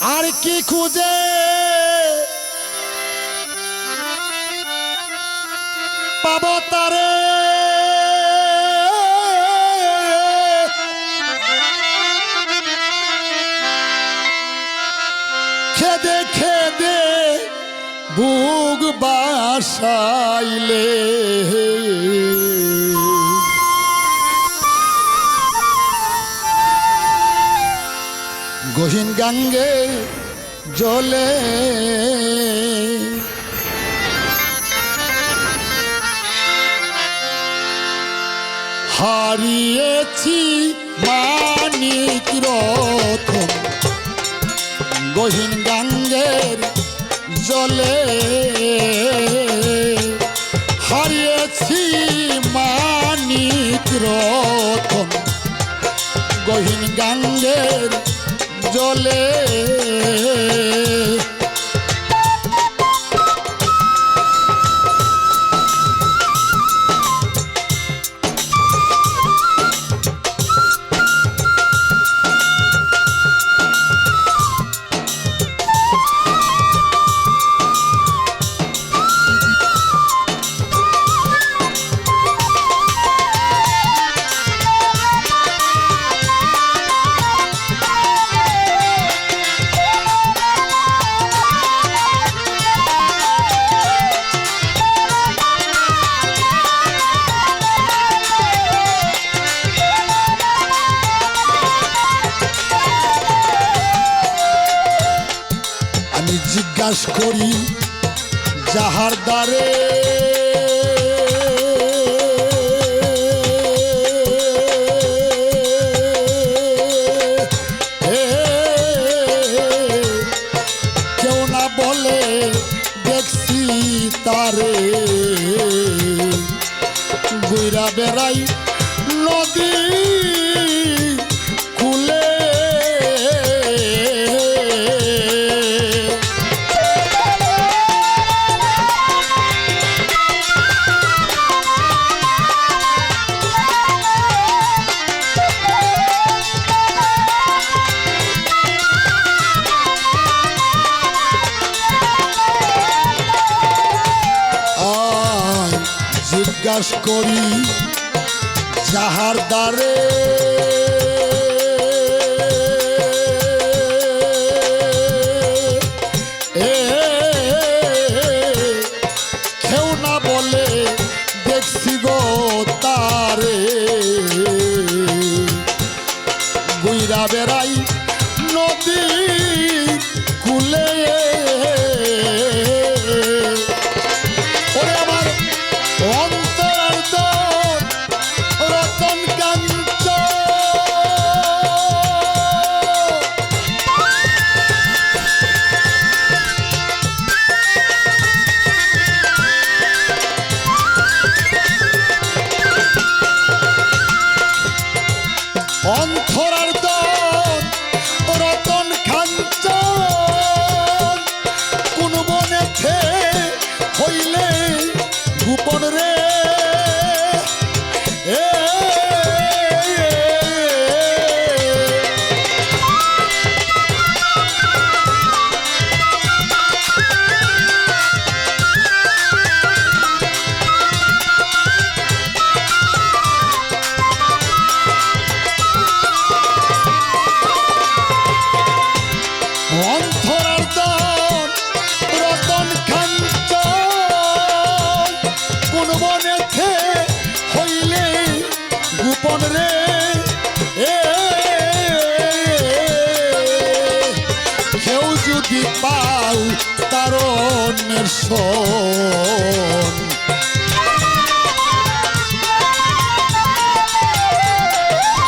আর কি খুঁজে? পাব তারে। খেদে খেদে বুক বাসাইলে। গহীন গাঙ্গে জলে। হারিয়েছি মানিক রতন গহীন গাঙ্গের জলে। হারিয়েছি মানিক রতন গহীন গাঙ্গের জলে জিজ্ঞাস করি যাহার দ্বারে জিজ্ঞাস করি যাহার দ্বারে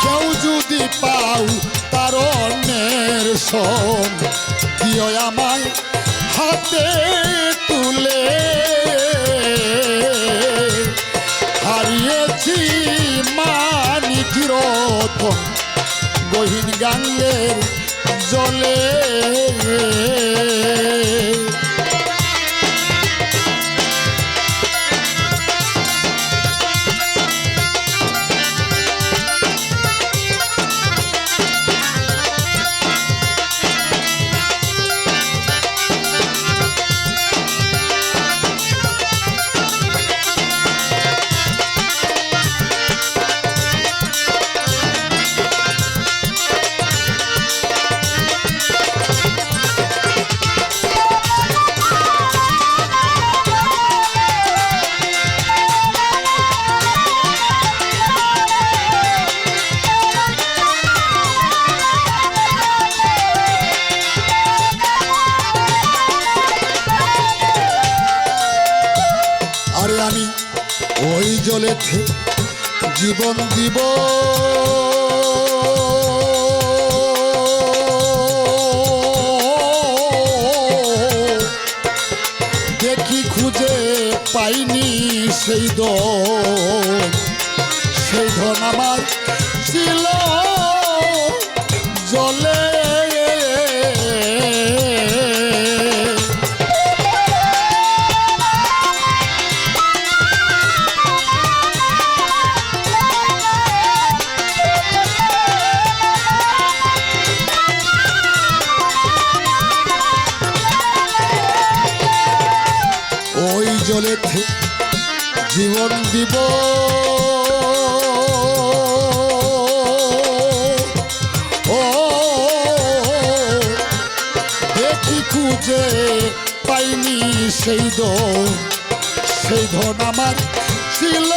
কেউ যদি পাও তার অন্যের আমায় হাতে তুলে হারিয়েছি মানিক রতন গহীন গাঙ্গের জলে জলেতে জীবন দিব। দেখি খুঁজে পাইনি সেই দ সেই ধন আমার ছিল। জলেতে জীবন দিব। ও দেখি খুঁজে পাইনি সেই ধন সেই ধন আমার ছিল।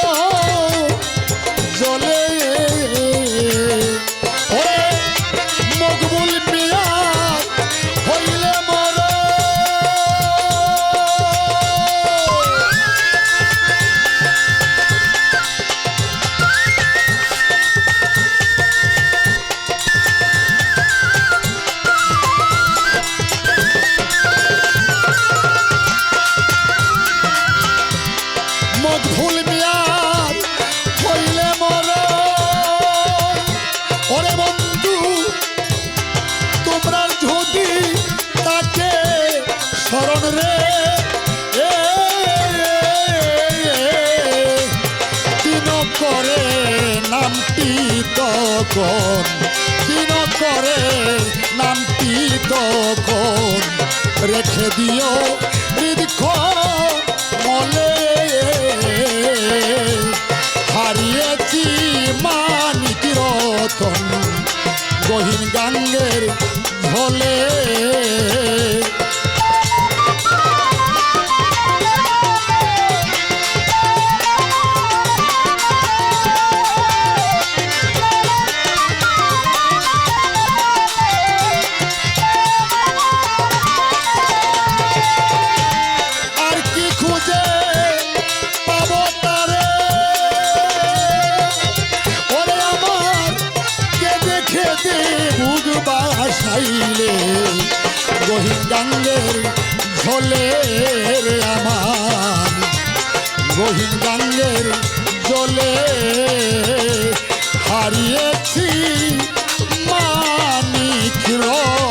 নামটি তখন? দিন করে নামটি তখন? রেখে দিও হৃদখ মলে। হারিয়েছি মানিক রতন, গহীন গাঙ্গের ঝলে বাসাইলে গহীন গাঙ্গের ঝোলে আমার গহীন গাঙ্গের জলে হারিয়েছি মানিক রতন